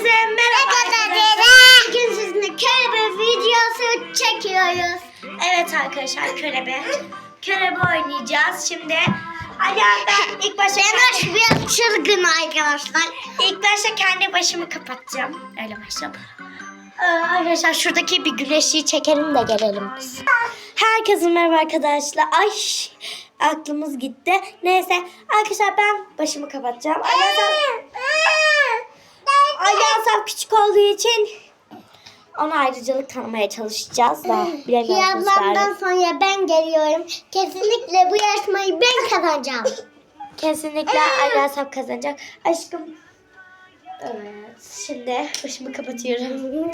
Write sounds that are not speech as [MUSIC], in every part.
Herkese merhaba arkadaşlar. Bugün sizinle kelebek videosu çekiyoruz. Evet arkadaşlar körebe. Körebe oynayacağız. Şimdi Alihan ben ilk başta Benaş kendi, biraz çılgın arkadaşlar. ilk başta kendi başımı kapatacağım. Öyle başlayalım. Ee, arkadaşlar şuradaki bir güneşi çekelim de gelelim biz. Herkese merhaba arkadaşlar. Ay aklımız gitti. Neyse arkadaşlar ben başımı kapatacağım. Alihan Alihan küçük olduğu için ona ayrıcalık tanımaya çalışacağız da bilemiyoruz sonra ben geliyorum. Kesinlikle bu yarışmayı ben kazanacağım. Kesinlikle Alihan kazanacak. Aşkım. Evet. Şimdi başımı kapatıyorum.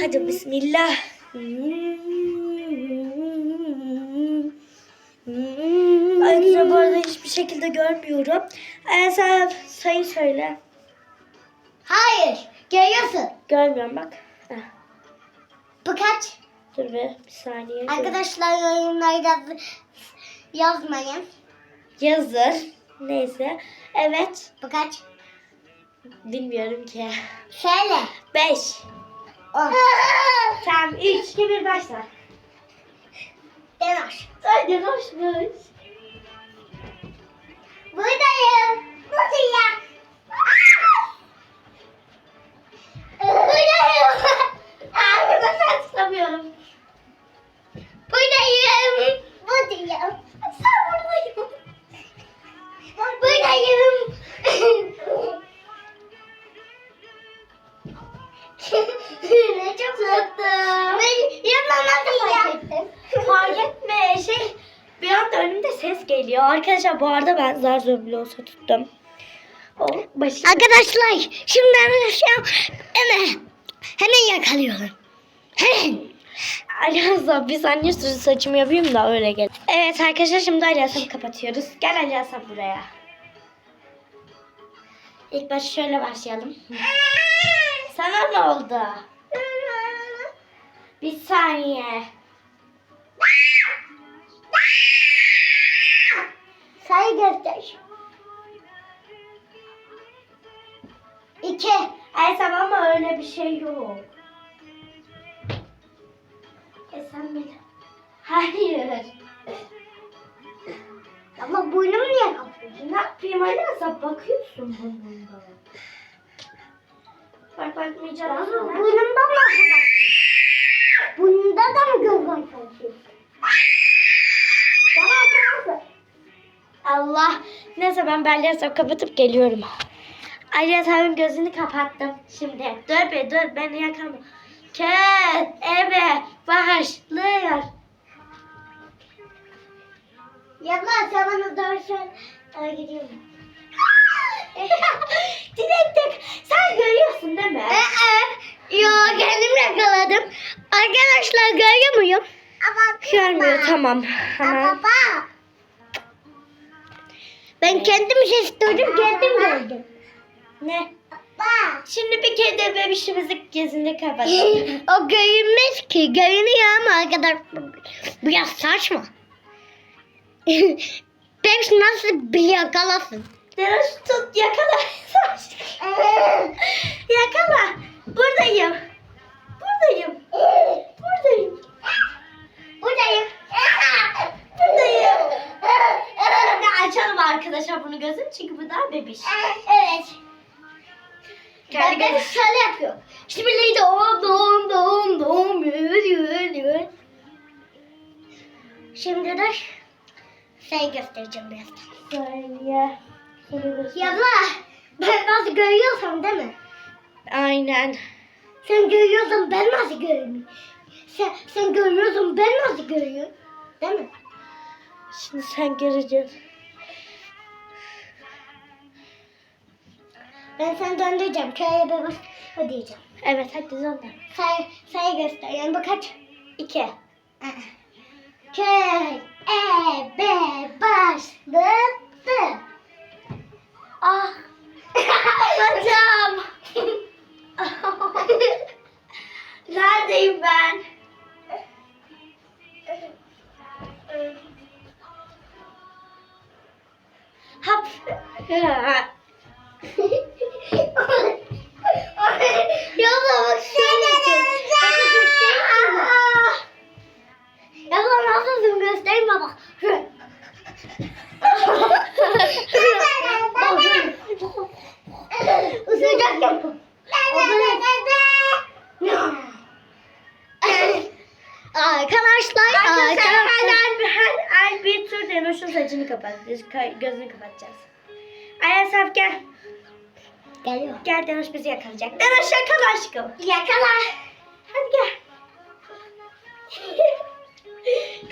Hadi bismillah. Arkadaşlar bu arada hiçbir şekilde görmüyorum. Ee, sen sayı söyle. Görüyorsun. Görmüyorum bak. Heh, Bu kaç? Dur bir, bir saniye. Arkadaşlar yorumlarda yazmayın. Yazır. Neyse. Evet. Bu kaç? Bilmiyorum ki. Söyle. 5. On. [LAUGHS] Tamam 3, 2, 1 başla. Hadi hoşmuş. Buradayım. Buradayım. Buradayım. Ne çok korktum. Ben yapamadım fark ettim. Fark etme şey bir anda önümde ses geliyor. Arkadaşlar bu arada ben zar bile olsa tuttum. O başı. Arkadaşlar şimdi arkadaşlar hemen hemen yakalıyorum. Hemen. Arkadaşlar bir saniye sürü saçımı yapayım da öyle gel. Evet arkadaşlar şimdi Ali Hasan'ı kapatıyoruz. Gel Ali Hasan buraya. İlk başta şöyle başlayalım. Sana ne oldu? Bir saniye. Sayı göster. İki. Ay tamam ama öyle bir şey yok. E sen bil. Hayır. Ama burnum niye kapıyorsun? Ne yapayım Hasan bakıyorsun burnumda. Bak bakmayacağım. Ama sana. burnumdan mı? Burnunda da mı göz. Allah. Neyse ben Belli kapatıp geliyorum. Ali Hasan'ın gözünü kapattım. Şimdi dur be dur beni yakalama. Kez eve başlıyor. Yapma sen bana doğru söyle. Ay gidiyorum. [LAUGHS] Dilek tek sen görüyorsun değil mi? Ee, yo kendim yakaladım. Arkadaşlar görüyor muyum? Görmüyor tamam. Hemen. baba. Ben kendim istedim kendim gördüm. Ne? Baba. Şimdi bir kedi bebişimizin gözünü kapatalım. [LAUGHS] o görünmez ki. Görünüyor ama arkadaşlar. Biraz saçma. [LAUGHS] Bebiş nasıl bir yakalasın? Deniz tut yakala. yakala. Buradayım. Buradayım. Buradayım. Buradayım. Buradayım. Şimdi açalım arkadaşlar bunu gözüm çünkü bu daha bebiş. Evet. Kendi Ben gözü- şöyle yapıyor. İşte birliği doğum doğum doğum doğum yürü yürü yürü. Şimdi de şey göstereceğim birazdan. Saniye. Yabla ben nasıl görüyorsam değil mi? Aynen. Sen görüyorsan ben nasıl görüyorum? Sen, sen görüyorsun ben nasıl görüyorum? Değil mi? Şimdi sen göreceksin. Ben seni döndüreceğim. Köye bir bas ödeyeceğim. Evet hadi sonra. Say, sayı göster. Yani bu kaç? İki. Köy ebe başladı. Ah. [LAUGHS] Bacağım. [LAUGHS] ay bir tur Denoş'un saçını kapat. Göz- Gözünü kapatacağız. Ayasaf gel. Geliyor. Gel Denoş bizi yakalayacak. Denoş yakala aşkım. Yakala. Hadi gel.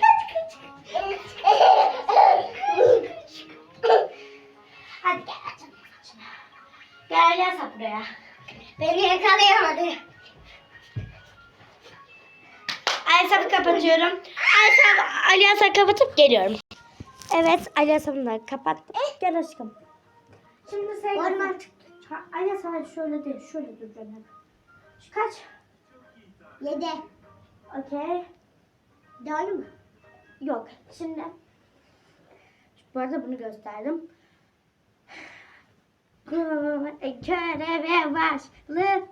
kaç kaç. Hadi gel. Gel Ayasaf buraya. Beni yakalayamadı. Ayasaf'ı kapatıyorum. Ayasaf, Ayasaf'ı kapatıp geliyorum. Evet Ayasaf'ı da kapattım. Gel aşkım. Şimdi sen... Orman Ha, Ayasaf şöyle değil. Şöyle duracağım hep. Şu kaç? Yedi. Okey. Doğru mu? Yok. Şimdi bu arada bunu gösterdim. Köreve başlıyor.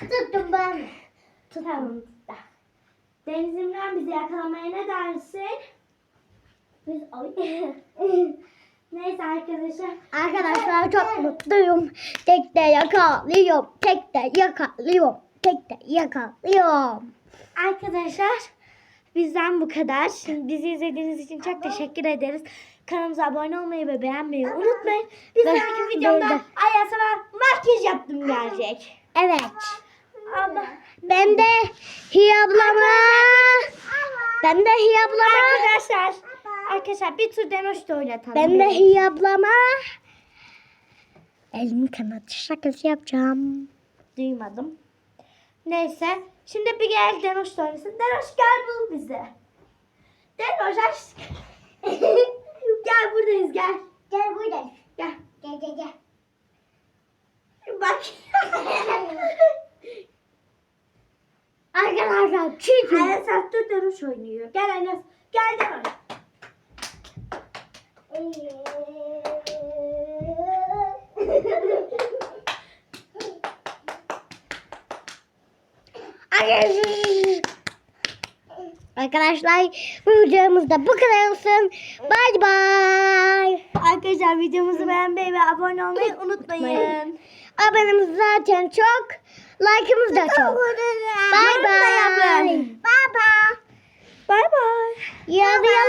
Tuttum ben. Tamam. Denizimden bizi yakalamaya ne dersin? Biz. [LAUGHS] Neyse arkadaşlar. Arkadaşlar çok mutluyum. Tek de yakalıyorum. Tek de yakalıyorum. Tek de yakalıyorum. Arkadaşlar bizden bu kadar. Şimdi bizi izlediğiniz için çok teşekkür ederiz. Kanalımıza abone olmayı ve beğenmeyi unutmayın. Bir sonraki videomda böyle. Ay'a sana makyaj yaptım gelecek. Evet. Ama Ben de Hiya ablama. Ben de Hiya ablama. arkadaşlar arkadaşlar bir tur denoş da oynatalım. Ben de Hiya ablama. Elimi kanatı şakası yapacağım. Duymadım. Neyse. Şimdi bir gel Denoş da oynasın. Denoş gel bul bizi. Denoş aşk. [LAUGHS] gel buradayız gel. Gel buradayım. Gel. Gel gel gel. Bak. Ayas dur Denoş oynuyor. Gel Ayas. Gel Denoş. Arkadaşlar bu videomuz da bu kadar olsun. Bay bay. Arkadaşlar videomuzu beğenmeyi ve abone olmayı unutmayın. Abonemiz zaten çok. Like'ımız da çok. Bay. yapın. Bay bay. Bay bay. Yazıyorlar.